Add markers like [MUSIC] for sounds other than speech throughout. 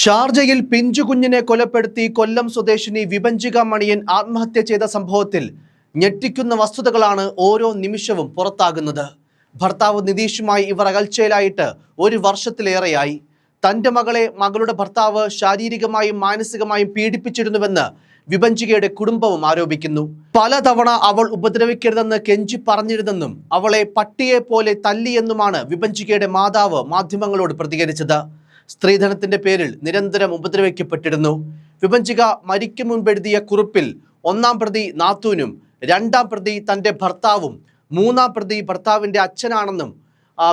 ഷാർജയിൽ പിഞ്ചുകുഞ്ഞിനെ കൊലപ്പെടുത്തി കൊല്ലം സ്വദേശിനി വിഭഞ്ചിക മണിയൻ ആത്മഹത്യ ചെയ്ത സംഭവത്തിൽ ഞെട്ടിക്കുന്ന വസ്തുതകളാണ് ഓരോ നിമിഷവും പുറത്താകുന്നത്. ഭർത്താവ് നിതീഷുമായി ഇവർ അകൽച്ചയിലായിട്ട് ഒരു വർഷത്തിലേറെയായി. തന്റെ മകളെ മകളുടെ ഭർത്താവ് ശാരീരികമായും മാനസികമായും പീഡിപ്പിച്ചിരുന്നുവെന്ന് വിഭഞ്ചികയുടെ കുടുംബവും ആരോപിക്കുന്നു. പലതവണ അവൾ ഉപദ്രവിക്കരുതെന്ന് കെഞ്ചി പറഞ്ഞിരുന്നെന്നും അവളെ പട്ടിയെ പോലെ തല്ലിയെന്നുമാണ് വിഭഞ്ചികയുടെ മാതാവ് മാധ്യമങ്ങളോട് പ്രതികരിച്ചത്. സ്ത്രീധനത്തിന്റെ പേരിൽ നിരന്തരം ഉപദ്രവിക്കപ്പെട്ടിരുന്നു. വിഭജിക മരിക്കും മുൻപെഴുതിയ കുറിപ്പിൽ ഒന്നാം പ്രതി നാത്തൂനും രണ്ടാം പ്രതി തന്റെ ഭർത്താവും മൂന്നാം പ്രതി ഭർത്താവിന്റെ അച്ഛനാണെന്നും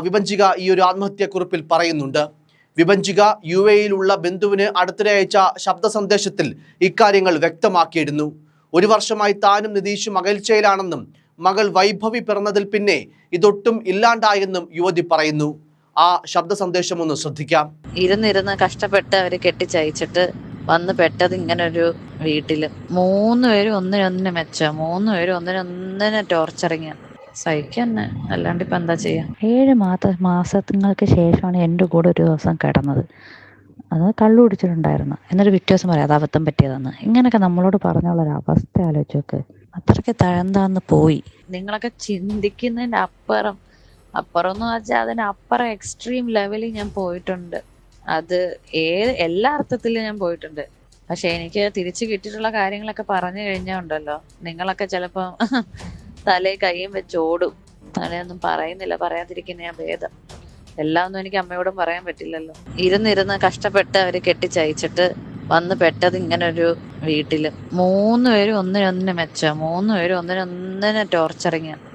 വിഭജിക ഈ ഒരു ആത്മഹത്യാക്കുറിപ്പിൽ പറയുന്നുണ്ട്. വിഭജിക യു എയിലുള്ള ബന്ധുവിന് അടുത്തിടെ അയച്ച ശബ്ദ സന്ദേശത്തിൽ ഇക്കാര്യങ്ങൾ വ്യക്തമാക്കിയിരുന്നു. ഒരു വർഷമായി താനും നിതീഷും അകൽച്ചയിലാണെന്നും മകൾ വൈഭവി പിറന്നതിൽ പിന്നെ ഇതൊട്ടും ഇല്ലാണ്ടായെന്നും യുവതി പറയുന്നു. ആ ശബ്ദ സന്ദേശം ഒന്ന് ശ്രദ്ധിക്കാം. ഇരുന്നിരുന്ന് കഷ്ടപ്പെട്ട് അവർ കെട്ടിച്ചയച്ചിട്ട് വന്ന് പെട്ടത് ഇങ്ങനെ ഒരു വീട്ടിൽ. മൂന്ന് പേരും ഒന്നിനൊന്നിനെ മെച്ച. മൂന്ന് പേരും ഒന്നിനൊന്നിനെ ടോർച്ചറിങ് സഹിക്കന്നെ. അല്ലാണ്ട് ഇപ്പൊ എന്താ ചെയ്യാ? ഏഴ് മാസ മാസങ്ങൾക്ക് ശേഷമാണ് എന്റെ കൂടെ ഒരു ദിവസം കിടന്നത്. അത് കള്ളു കുടിച്ചിട്ടുണ്ടായിരുന്നു. എന്നൊരു പിറ്റേ ദിവസം പറയാം അത് അബദ്ധം പറ്റിയതെന്ന്. ഇങ്ങനെയൊക്കെ നമ്മളോട് പറഞ്ഞുള്ള ഒരു അവസ്ഥ ആലോചിച്ചൊക്കെ അത്രയ്ക്ക് തഴന്താന്ന് പോയി. നിങ്ങളൊക്കെ ചിന്തിക്കുന്നതിന്റെ അപ്പുറം അപ്പുറം എന്ന് വെച്ചാൽ അതിനപ്പുറം എക്സ്ട്രീം ലെവലിൽ ഞാൻ പോയിട്ടുണ്ട്. അത് ഏത് എല്ലാ അർത്ഥത്തിലും ഞാൻ പോയിട്ടുണ്ട്. പക്ഷെ എനിക്ക് തിരിച്ചു കിട്ടിയിട്ടുള്ള കാര്യങ്ങളൊക്കെ പറഞ്ഞു കഴിഞ്ഞാൽ ഉണ്ടല്ലോ. നിങ്ങളൊക്കെ ചിലപ്പം [LAUGHS] തലേ കൈയും വെച്ച് ഓടും. അങ്ങനെയൊന്നും പറയുന്നില്ല പറയാതിരിക്കുന്ന ഞാൻ ഭേദം. എല്ലാം ഒന്നും എനിക്ക് അമ്മയോടും പറയാൻ പറ്റില്ലല്ലോ. ഇരുന്നിരുന്ന് കഷ്ടപ്പെട്ട് അവർ കെട്ടിച്ചയച്ചിട്ട് വന്ന് പെട്ടത് ഇങ്ങനെ ഒരു വീട്ടിൽ. മൂന്ന് പേരും ഒന്നിനൊന്നിനെ മെച്ച. മൂന്ന് പേരും ഒന്നിനൊന്നിനെ ടോർച്ചറിങ്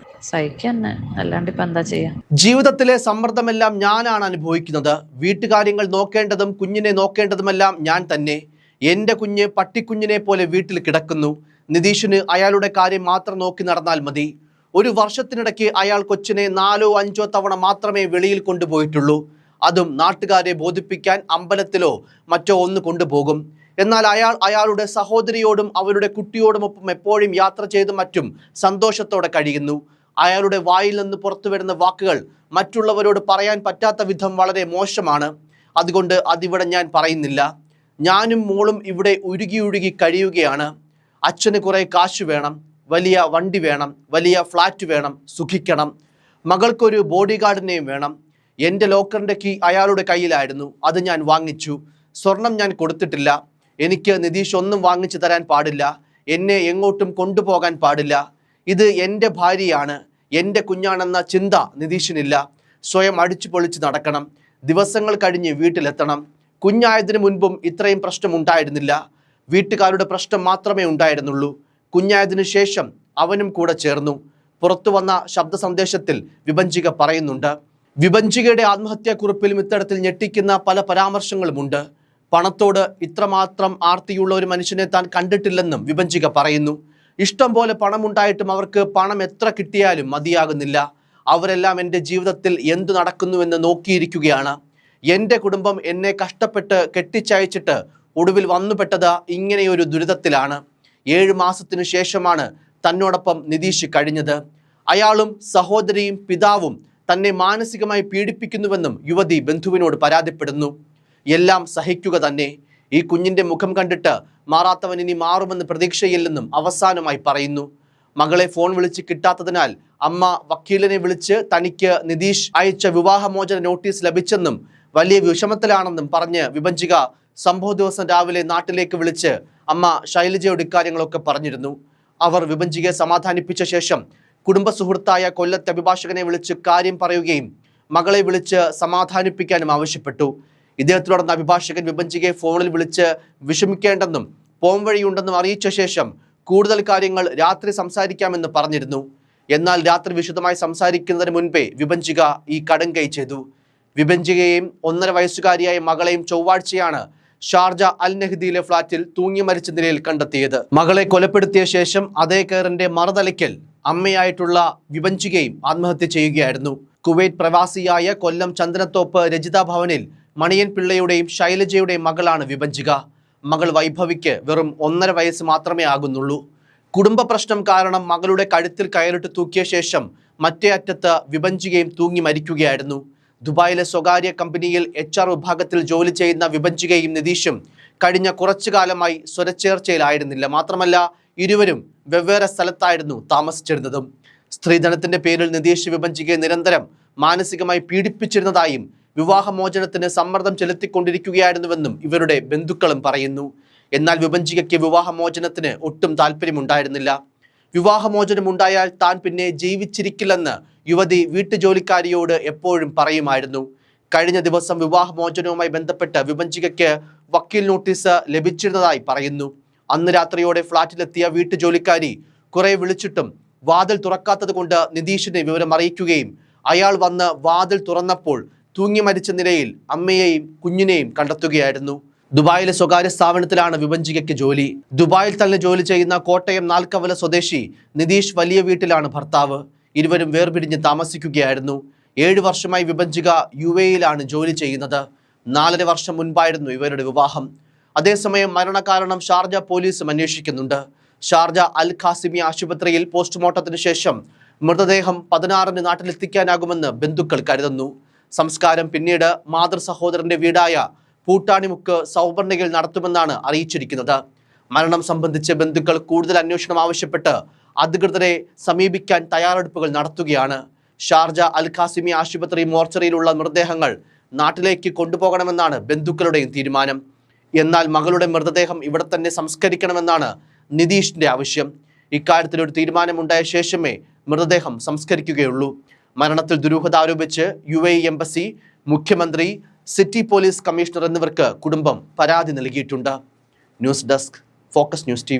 എന്താ ചെയ്യാം? ജീവിതത്തിലെ സമ്മർദ്ദമെല്ലാം ഞാനാണ് അനുഭവിക്കുന്നത്. വീട്ടുകാര്യങ്ങൾ നോക്കേണ്ടതും കുഞ്ഞിനെ നോക്കേണ്ടതുമെല്ലാം ഞാൻ തന്നെ. എന്റെ കുഞ്ഞ് പട്ടിക്കുഞ്ഞിനെ പോലെ വീട്ടിൽ കിടക്കുന്നു. നിതീഷിന് അയാളുടെ കാര്യം മാത്രം നോക്കി നടന്നാൽ മതി. ഒരു വർഷത്തിനിടയ്ക്ക് അയാൾ കൊച്ചിനെ നാലോ അഞ്ചോ തവണ മാത്രമേ വെളിയിൽ കൊണ്ടുപോയിട്ടുള്ളൂ. അതും നാട്ടുകാരെ ബോധിപ്പിക്കാൻ അമ്പലത്തിലോ മറ്റോ ഒന്ന് കൊണ്ടുപോകും. എന്നാൽ അയാൾ അയാളുടെ സഹോദരിയോടും അവരുടെ കുട്ടിയോടുമൊപ്പം എപ്പോഴും യാത്ര ചെയ്തും മറ്റും സന്തോഷത്തോടെ കഴിയുന്നു. അയാളുടെ വായിൽ നിന്ന് പുറത്തു വരുന്ന വാക്കുകൾ മറ്റുള്ളവരോട് പറയാൻ പറ്റാത്ത വിധം വളരെ മോശമാണ്. അതുകൊണ്ട് അതിവിടെ ഞാൻ പറയുന്നില്ല. ഞാനും മോളും ഇവിടെ ഉരുകി ഉരുകി കഴിയുകയാണ്. അച്ഛന് കുറേ കാശ് വേണം വലിയ വണ്ടി വേണം വലിയ ഫ്ലാറ്റ് വേണം സുഖിക്കണം. മകൾക്കൊരു ബോഡി ഗാർഡിനെയും വേണം. എന്റെ ലോക്കറിന്റെ കീ അയാളുടെ കയ്യിലായിരുന്നു അത് ഞാൻ വാങ്ങിച്ചു. സ്വർണം ഞാൻ കൊടുത്തിട്ടില്ല. എനിക്ക് നിതീഷ് ഒന്നും വാങ്ങിച്ചു തരാൻ പാടില്ല. എന്നെ എങ്ങോട്ടും കൊണ്ടുപോകാൻ പാടില്ല. ഇത് എന്റെ ഭാര്യയാണ് എന്റെ കുഞ്ഞാണെന്ന ചിന്ത നിതീഷിനില്ല. സ്വയം അടിച്ചു പൊളിച്ച് നടക്കണം. ദിവസങ്ങൾ കഴിഞ്ഞ് വീട്ടിലെത്തണം. കുഞ്ഞായതിനു മുൻപും ഇത്രയും പ്രശ്നം ഉണ്ടായിരുന്നില്ല. വീട്ടുകാരുടെ പ്രശ്നം മാത്രമേ ഉണ്ടായിരുന്നുള്ളൂ. കുഞ്ഞായതിനു ശേഷം അവനും കൂടെ ചേർന്നു. പുറത്തു വന്ന ശബ്ദ സന്ദേശത്തിൽ വിഭഞ്ചിക പറയുന്നുണ്ട്. വിഭഞ്ചികയുടെ ആത്മഹത്യാക്കുറിപ്പിലും ഇത്തരത്തിൽ ഞെട്ടിക്കുന്ന പല പരാമർശങ്ങളുമുണ്ട്. പണത്തോട് ഇത്രമാത്രം ആർത്തിയുള്ള ഒരു മനുഷ്യനെ താൻ കണ്ടിട്ടില്ലെന്നും വിഭഞ്ചിക പറയുന്നു. ഇഷ്ടം പോലെ പണമുണ്ടായിട്ടും അവർക്ക് പണം എത്ര കിട്ടിയാലും മതിയാകുന്നില്ല. അവരെല്ലാം എന്റെ ജീവിതത്തിൽ എന്തു നടക്കുന്നുവെന്ന് നോക്കിയിരിക്കുകയാണ്. എന്റെ കുടുംബം എന്നെ കഷ്ടപ്പെട്ട് കെട്ടിച്ചയച്ചിട്ട് ഒടുവിൽ വന്നുപെട്ടത് ഇങ്ങനെയൊരു ദുരിതത്തിലാണ്. ഏഴ് മാസത്തിനു ശേഷമാണ് തന്നോടൊപ്പം നിതീഷ് കഴിഞ്ഞത്. അയാളും സഹോദരിയും പിതാവും തന്നെ മാനസികമായി പീഡിപ്പിക്കുന്നുവെന്നും യുവതി ബന്ധുവിനോട് പരാതിപ്പെടുന്നു. എല്ലാം സഹിക്കുക തന്നെ. ഈ കുഞ്ഞിന്റെ മുഖം കണ്ടിട്ട് മാറാത്തവൻ ഇനി മാറുമെന്ന് പ്രതീക്ഷയില്ലെന്നും അവസാനമായി പറയുന്നു. മകളെ ഫോൺ വിളിച്ച് കിട്ടാത്തതിനാൽ അമ്മ വക്കീലിനെ വിളിച്ച് തനിക്ക് നിതീഷ് അയച്ച വിവാഹമോചന നോട്ടീസ് ലഭിച്ചെന്നും വലിയ വിഷമത്തിലാണെന്നും പറഞ്ഞ് വിഭജിക സംഭവ ദിവസം രാവിലെ നാട്ടിലേക്ക് വിളിച്ച് അമ്മ ശൈലജയോട് ഇക്കാര്യങ്ങളൊക്കെ പറഞ്ഞിരുന്നു. അവർ വിഭജികയെ സമാധാനിപ്പിച്ച ശേഷം കുടുംബ സുഹൃത്തായ കൊല്ലത്തെ അഭിഭാഷകനെ വിളിച്ച് കാര്യം പറയുകയും മകളെ വിളിച്ച് സമാധാനിപ്പിക്കാനും ആവശ്യപ്പെട്ടു. ഇതേ തുടർന്ന് അഭിഭാഷകൻ വിഭജിക്കെ ഫോണിൽ വിളിച്ച് വിഷമിക്കേണ്ടെന്നും പോംവഴിയുണ്ടെന്നും അറിയിച്ച ശേഷം കൂടുതൽ കാര്യങ്ങൾ രാത്രി സംസാരിക്കാമെന്ന് പറഞ്ഞിരുന്നു. എന്നാൽ രാത്രി വിശദമായി സംസാരിക്കുന്നതിന് മുൻപേ വിഭജിക ഈ കടുങ്കൈ ചെയ്തു. വിഭജികയെയും ഒന്നര വയസ്സുകാരിയായ മകളെയും ചൊവ്വാഴ്ചയാണ് ഷാർജ അൽ നെഹ്ദിയിലെ ഫ്ളാറ്റിൽ തൂങ്ങി മരിച്ച നിലയിൽ കണ്ടെത്തിയത്. മകളെ കൊലപ്പെടുത്തിയ ശേഷം അതേ കയറിന്റെ മറുതലയ്ക്കൽ അമ്മയായിട്ടുള്ള വിഭജികയും ആത്മഹത്യ ചെയ്യുകയായിരുന്നു. കുവൈറ്റ് പ്രവാസിയായ കൊല്ലം ചന്ദനത്തോപ്പ് രജിത ഭവനിൽ മണിയൻ പിള്ളയുടെയും ശൈലജയുടെയും മകളാണ് വിഭജിക. മകൾ വൈഭവിക്ക് വെറും ഒന്നര വയസ്സ് മാത്രമേ ആകുന്നുള്ളൂ. കുടുംബ പ്രശ്നം കാരണം മകളുടെ കഴുത്തിൽ കയറിട്ട് തൂക്കിയ ശേഷം മറ്റേ അറ്റത്ത് വിഭജികയും തൂങ്ങി മരിക്കുകയായിരുന്നു. ദുബായിലെ സ്വകാര്യ കമ്പനിയിൽ എച്ച് ആർ വിഭാഗത്തിൽ ജോലി ചെയ്യുന്ന വിഭജികയും നിതീഷും കഴിഞ്ഞ കുറച്ചു കാലമായി സ്വരച്ചേർച്ചയിലായിരുന്നില്ല. മാത്രമല്ല ഇരുവരും വെവ്വേറെ സ്ഥലത്തായിരുന്നു താമസിച്ചിരുന്നതും. സ്ത്രീധനത്തിന്റെ പേരിൽ നിതീഷ് വിഭജികയെ നിരന്തരം മാനസികമായി പീഡിപ്പിച്ചിരുന്നതായും വിവാഹമോചനത്തിന് സമ്മർദ്ദം ചെലുത്തിക്കൊണ്ടിരിക്കുകയായിരുന്നുവെന്നും ഇവരുടെ ബന്ധുക്കളും പറയുന്നു. എന്നാൽ വിഭഞ്ചികയ്ക്ക് വിവാഹമോചനത്തിന് ഒട്ടും താല്പര്യമുണ്ടായിരുന്നില്ല വിവാഹമോചനം ഉണ്ടായാൽ താൻ പിന്നെ ജീവിച്ചിരിക്കില്ലെന്ന് യുവതി വീട്ടുജോലിക്കാരിയോട് എപ്പോഴും പറയുമായിരുന്നു. കഴിഞ്ഞ ദിവസം വിവാഹമോചനവുമായി ബന്ധപ്പെട്ട് വിഭഞ്ചികയ്ക്ക് വക്കീൽ നോട്ടീസ് ലഭിച്ചിരുന്നതായി പറയുന്നു. അന്ന് രാത്രിയോടെ ഫ്ളാറ്റിലെത്തിയ വീട്ടുജോലിക്കാരി കുറെ വിളിച്ചിട്ടും വാതിൽ തുറക്കാത്തത് കൊണ്ട് നിതീഷിനെ വിവരം അറിയിക്കുകയും അയാൾ വന്ന് വാതിൽ തുറന്നപ്പോൾ തൂങ്ങി മരിച്ച നിലയിൽ അമ്മയെയും കുഞ്ഞിനെയും കണ്ടെത്തുകയായിരുന്നു. ദുബായിലെ സ്വകാര്യ സ്ഥാപനത്തിലാണ് വിഭജികയ്ക്ക് ജോലി. ദുബായിൽ തന്നെ ജോലി ചെയ്യുന്ന കോട്ടയം നാൽക്കവല സ്വദേശി നിതീഷ് വലിയ വീട്ടിലാണ് ഭർത്താവ്. ഇരുവരും വേർപിരിഞ്ഞ് താമസിക്കുകയായിരുന്നു. ഏഴ് വർഷമായി വിഭജിക യു എയിലാണ് ജോലി ചെയ്യുന്നത്. നാലര വർഷം മുൻപായിരുന്നു ഇവരുടെ വിവാഹം. അതേസമയം മരണകാരണം ഷാർജ പോലീസും അന്വേഷിക്കുന്നുണ്ട്. ഷാർജ അൽ ഖാസിമി ആശുപത്രിയിൽ പോസ്റ്റ്മോർട്ടത്തിന് ശേഷം മൃതദേഹം പതിനാറിന് നാട്ടിലെത്തിക്കാനാകുമെന്ന് ബന്ധുക്കൾ കരുതുന്നു. സംസ്കാരം പിന്നീട് മാതൃ സഹോദരന്റെ വീടായ പൂട്ടാണിമുക്ക് സൗവർണികയിൽ നടത്തുമെന്നാണ് അറിയിച്ചിരിക്കുന്നത്. മരണം സംബന്ധിച്ച് ബന്ധുക്കൾ കൂടുതൽ അന്വേഷണം ആവശ്യപ്പെട്ട് അധികൃതരെ സമീപിക്കാൻ തയ്യാറെടുപ്പുകൾ നടത്തുകയാണ്. ഷാർജ അൽ ഖാസിമി ആശുപത്രി മോർച്ചറിയിലുള്ള മൃതദേഹങ്ങൾ നാട്ടിലേക്ക് കൊണ്ടുപോകണമെന്നാണ് ബന്ധുക്കളുടെയും തീരുമാനം. എന്നാൽ മകളുടെ മൃതദേഹം ഇവിടെ തന്നെ സംസ്കരിക്കണമെന്നാണ് നിതീഷിന്റെ ആവശ്യം. ഇക്കാര്യത്തിൽ ഒരു തീരുമാനമുണ്ടായ ശേഷമേ മൃതദേഹം സംസ്കരിക്കുകയുള്ളൂ. മരണത്തിൽ ദുരൂഹത ആരോപിച്ച് യു എ എംബസി മുഖ്യമന്ത്രി സിറ്റി പോലീസ് കമ്മീഷണർ എന്നിവർക്ക് കുടുംബം പരാതി നൽകിയിട്ടുണ്ട്. News desk focus news T